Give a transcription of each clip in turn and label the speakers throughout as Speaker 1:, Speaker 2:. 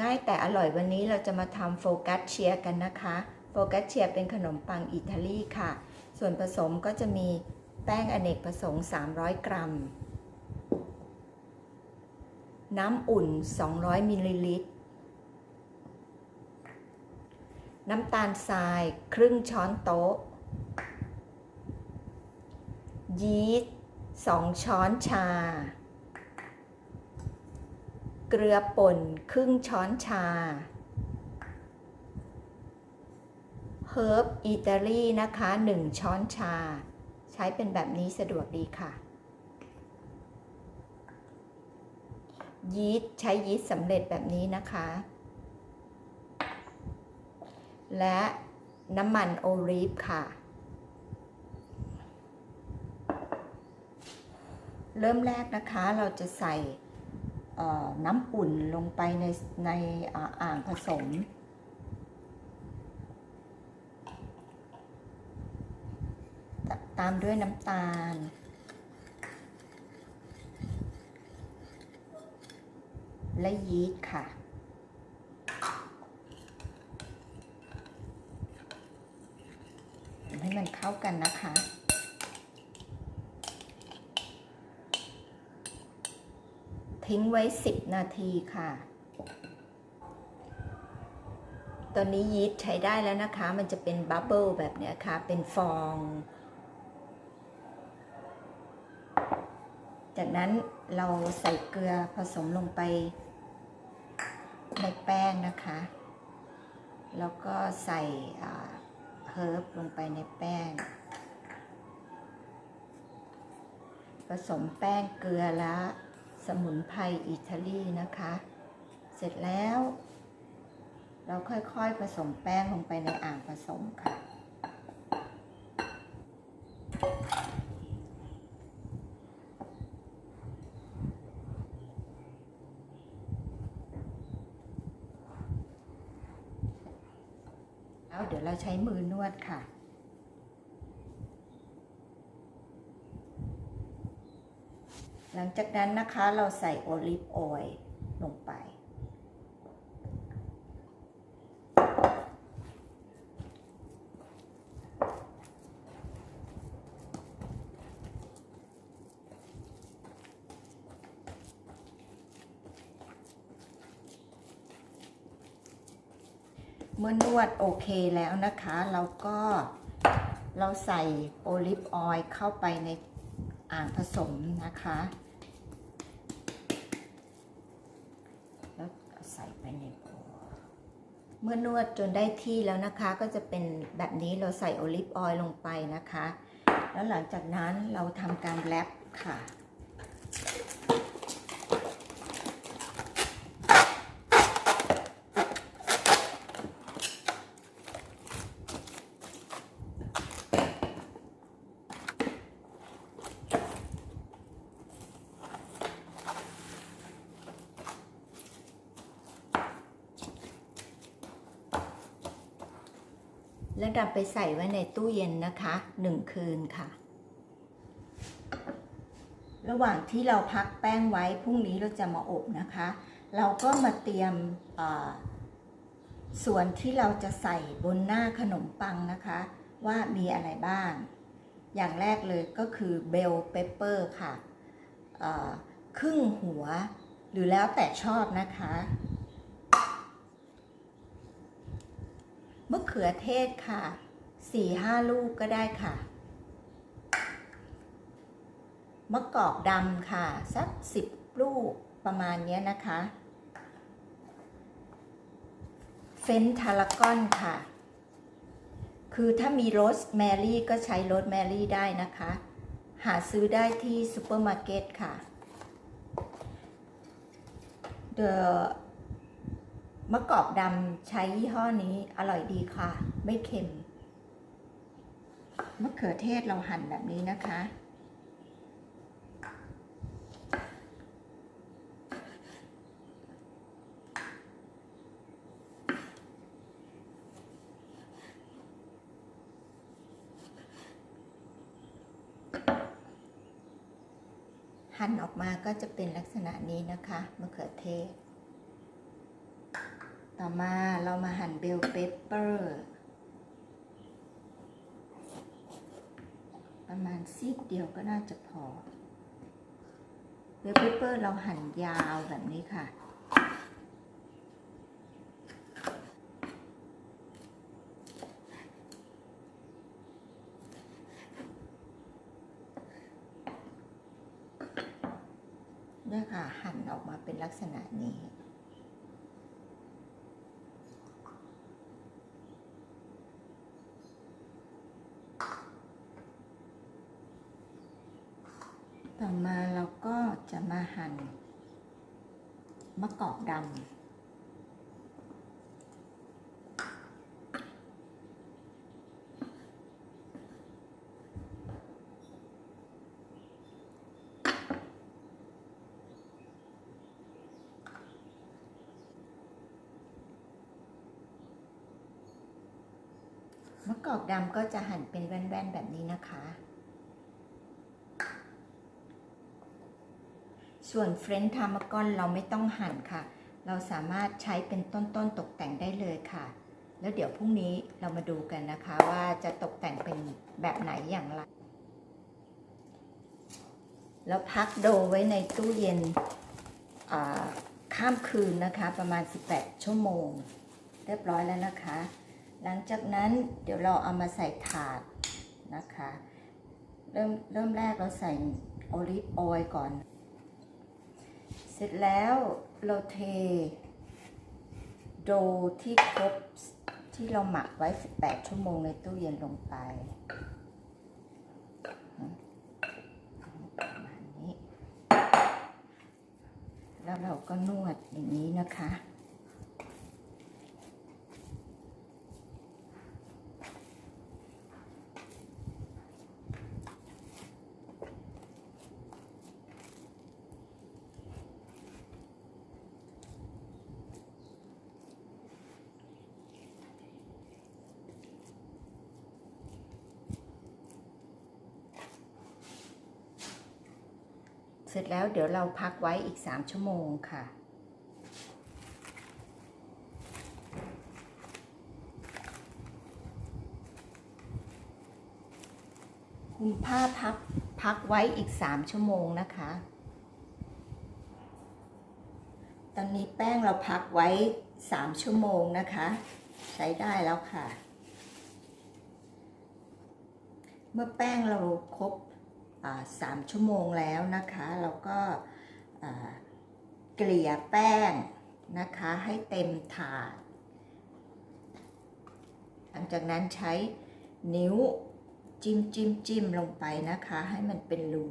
Speaker 1: ง่ายแต่อร่อยวันนี้เราจะมาทำโฟกัสเชียกันนะคะ โฟกัสเชียเป็นขนมปังอิตาลีค่ะ ส่วนผสมก็จะมีแป้งอเนกประสงค์ 300 กรัม น้ำอุ่น 200 มิลลิลิตร น้ำตาลทรายครึ่งช้อนโต๊ะ ยีสต์ 2 ช้อนชา เกลือป่นครึ่งช้อนชา เฮิร์บอิตาลีนะคะ 1 ช้อนชา ใช้เป็นแบบนี้สะดวกดีค่ะ ยีสต์ใช้ยีสต์สำเร็จแบบนี้นะคะ และน้ำมันโอลีฟค่ะเริ่มแรกนะคะเราจะใส่ น้ำอุ่นลงไปในในอ่างผสม ตามด้วยน้ำตาล และยีสต์ค่ะให้มันเข้ากันนะคะ ทิ้งไว้ 10 นาทีค่ะ ตอนนี้ยีสต์ใช้ได้แล้วนะคะ มันจะเป็นบับเบิลแบบนี้ค่ะ เป็นฟอง จากนั้นเราใส่เกลือผสมลงไปในแป้งนะคะ แล้วก็ใส่เฮิร์บลงไปในแป้ง ผสมแป้งเกลือและ สมุนไพรอิตาลีนะคะ เสร็จแล้ว เราค่อยๆผสมแป้งลงไปในอ่างผสมค่ะ แล้วเดี๋ยวเราใช้มือนวดค่ะ หลังจากนั้นนะคะเราใส่โอลิฟออยล์ลงไป เมื่อนวดโอเคแล้วนะคะ เราก็เราใส่โอลิฟออยล์เข้าไปในอ่างผสมนะคะ แล้วใส่ไปในโบเมื่อนวดจนได้ที่แล้วนะคะ ก็จะเป็นแบบนี้เราใส่โอลิฟออยล์ลงไปนะคะ แล้วหลังจากนั้นเราทำการแรปค่ะ แล้วนำไปใส่ไว้ในตู้เย็นนะคะหนึ่งคืนค่ะ ระหว่างที่เราพักแป้งไว้พรุ่งนี้เราจะมาอบนะคะ เราก็มาเตรียมส่วนที่เราจะใส่บนหน้าขนมปังนะคะ ว่ามีอะไรบ้าง อย่างแรกเลยก็คือเบลเปปเปอร์ค่ะครึ่งหัวหรือแล้วแต่ชอบนะคะ มะเขือเทศค่ะสี่ห้าลูกก็ได้ค่ะ มะกอกดำค่ะ สักสิบลูกประมาณนี้นะคะ เฟนทารากอนค่ะ คือถ้ามีโรสแมรี่ก็ใช้โรสแมรี่ได้นะคะ หาซื้อได้ที่ซูเปอร์มาร์เก็ตค่ะ The มะกอกดำใช้ยี่ห้อนี้อร่อยดีค่ะ ไม่เค็มมะเขือเทศเราหั่นแบบนี้นะคะ หั่นออกมาก็จะเป็นลักษณะนี้นะคะมะเขือเทศ ต่อมาเรามาหั่นเบลเปเปอร์ ประมาณซีกเดียวก็น่าจะพอ เบลเปเปอร์เราหั่นยาวแบบนี้ค่ะเนี่ยค่ะ หั่นออกมาเป็นลักษณะนี้่อมาเราก็จะมาหั่นมะกอกดำมะกอกดำก็จะหั่นเป็นแว่นๆแบบนี้นะคะ ส่วนเฟรนช์ทามากอนเราไม่ต้องหั่นค่ะ เราสามารถใช้เป็นต้นๆตกแต่งได้เลยค่ะ แล้วเดี๋ยวพรุ่งนี้เรามาดูกันนะคะว่าจะตกแต่งเป็นแบบไหนอย่างไร แล้วพักโดไว้ในตู้เย็นข้ามคืนนะคะประมาณ 18 ชั่วโมง เรียบร้อยแล้วนะคะ หลังจากนั้นเดี๋ยวเราเอามาใส่ถาดนะคะ เริ่มเริ่มแรกเราใส่โอลิฟออยล์ก่อน เสร็จแล้วเราเทโดที่ครบที่เราหมักไว้ 18 ชั่วโมงในตู้เย็นลงไปประมาณนี้แล้วเราก็นวดอย่างนี้นะคะ เสร็จแล้วเดี๋ยวเราพักไว้อีก 3 ชั่วโมงค่ะ คุมผ้าพับพักไว้อีก 3 ชั่วโมงนะคะ ตอนนี้แป้งเราพักไว้ 3 ชั่วโมงนะคะ ใช้ได้แล้วค่ะ เมื่อแป้งเราครบ สามชั่วโมงแล้วนะคะเราก็เกลี่ยแป้งนะคะให้เต็มถาด หลังจากนั้นใช้นิ้วจิ้มจิ้มจิ้มลงไปนะคะ ให้มันเป็นรู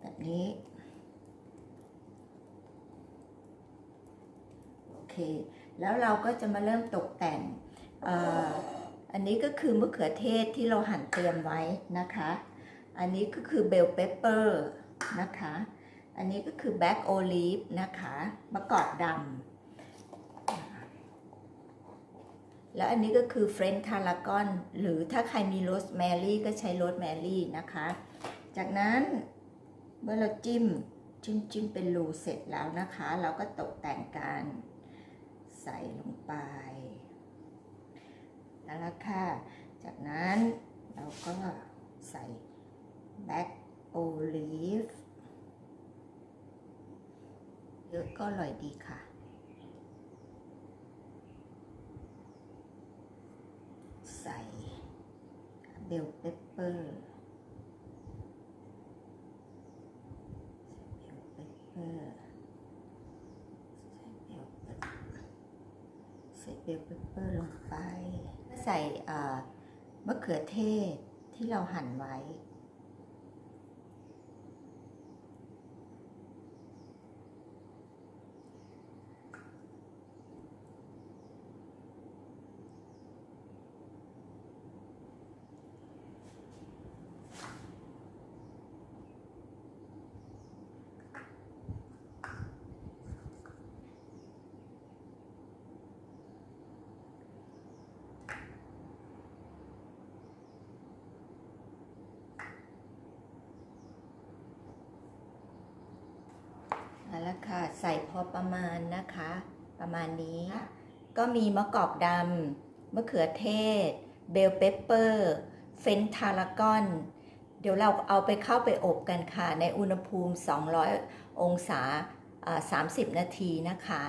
Speaker 1: แบบนี้ โอเค แล้วเราก็จะมาเริ่มตกแต่งออันนี้ก็คือมะเขือเทศที่เราหั่นเตรียมไว้นะคะ อันนี้ก็คือเบลเปเปอร์นะคะ อันนี้ก็คือแบ็กโอลีฟนะคะมะกอกดำ แล้วอันนี้ก็คือเฟรนช์ทารากอน หรือถ้าใครมีโรสแมรี่ก็ใช้โรสแมรี่นะคะ จากนั้นเมื่อเราจิ้มจิ้มจิ้มเป็นรูเสร็จแล้วนะคะ เราก็ตกแต่งการใส่ลงไปแล้วละค่ะ จากนั้นเราก็ใส่ แบ็กโอลีฟเยอะก็อร่อยดีค่ะ ใส่เบลเปปเปอร์เบลเปปเปอร์ใส่เบลปปเปอร์ลงไป ใส่มะเขือเทศที่เราหั่นไว้ เอาละค่ะ ใส่พอประมาณนะคะ ประมาณนี้ ก็มีมะกอกดำมะเขือเทศ เบลเปปเปอร์ เฟนทารากอน เดี๋ยวเราเอาไปเข้าไปอบกันค่ะ ในอุณหภูมิ 200 องศาอ่า30 นาทีนะคะ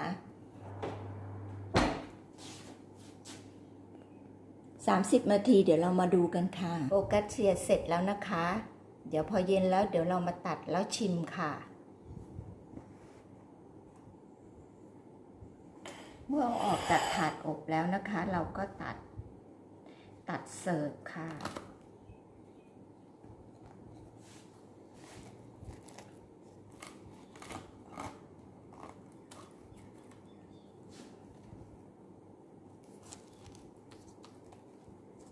Speaker 1: 30 นาทีเดี๋ยวเรามาดูกันค่ะโฟกัสเชียเสร็จแล้วนะคะ เดี๋ยวพอเย็นแล้วเดี๋ยวเรามาตัดแล้วชิมค่ะ เมื่อเอาออกจากถาดอบแล้วนะคะ เราก็ตัดตัดเสิร์ฟค่ะ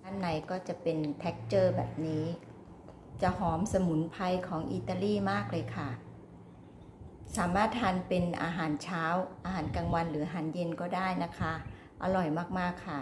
Speaker 1: ด้านในก็จะเป็น t e x t อร์แบบนี้ จะหอมสมุนไพรของอิตาลีมากเลยค่ะ สามารถทานเป็นอาหารเช้า อาหารกลางวันหรืออาหารเย็นก็ได้นะคะ อร่อยมาก ๆ ค่ะ